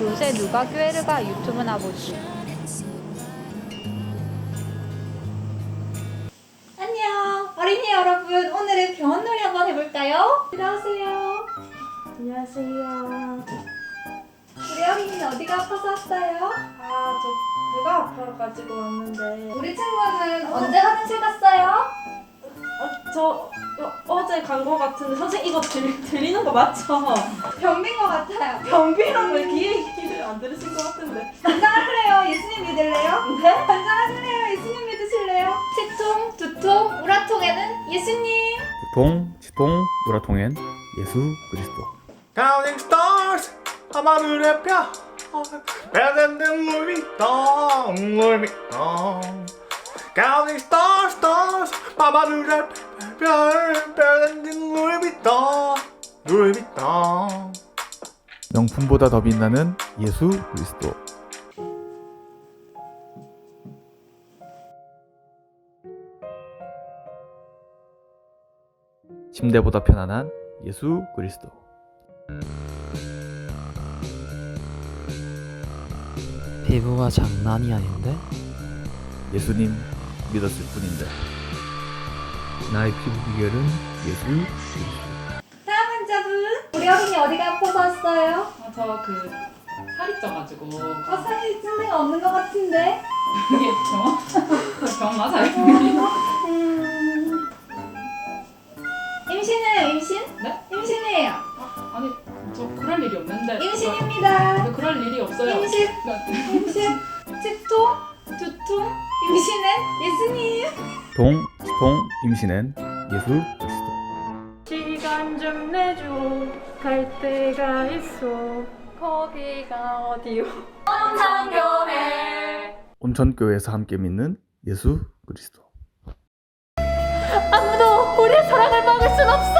이제 누가 교회를 가 유튜브나 보지. 안녕 어린이 여러분 오늘은 병원놀이 한번 해볼까요? 들어오세요 안녕하세요. 우리 어린이는 어디가 아파서 왔어요? 아, 저 배가 아파가지고 왔는데. 우리 친구는 언제 화장실 갔어요? 아, 저 어, 제 간 거 같은데 선생님 이거 들, 들리는 거 맞죠? 변비인 것 같아요 변비라는 걸 귀에 귀를 안 들으실 것 같은데. 반장하실래요? 예수님 믿을래요? 네? 반장하실래요? 예수님 믿으실래요? 치통, 두통, 우라통에는 예수님 동, 지통, 우라통엔 예수 그리스도. Counting stars 하마늘의 뼈 배댄든 물밑동 물밑동 Counting stars stars 하마늘의 별 배댄든 물밑동 물밑동 명품보다 더 빛나는 예수 그리스도. 침대보다 편안한 예수 그리스도. 피부가 장난이 아닌데? 예수님 믿었을 뿐인데. 나의 피부 비결은 예수. 다음 환자분. 우리 어린이 어디가 아파서 왔어요? 아, 저그 살이 쪄가지고. 어, 사실 증상 없는 것 같은데? 이게 병, 병 맞아요? 음... 임신해요 임신? 네? 임신해요? 아니 저 그럴 일이 없는데. 임신입니다. 저, 그럴 일이 없어요. 임신. 네. 임신. 치통? 두통? 임신은 예수님 동, 지통, 임신엔 예수 그리스도. 시간 좀 내줘. 갈 데가 있어. 거기가 어디요? 온천교회에서 함께 믿는 예수 그리스도. 아무도 우리의 사랑을 막을 순 없어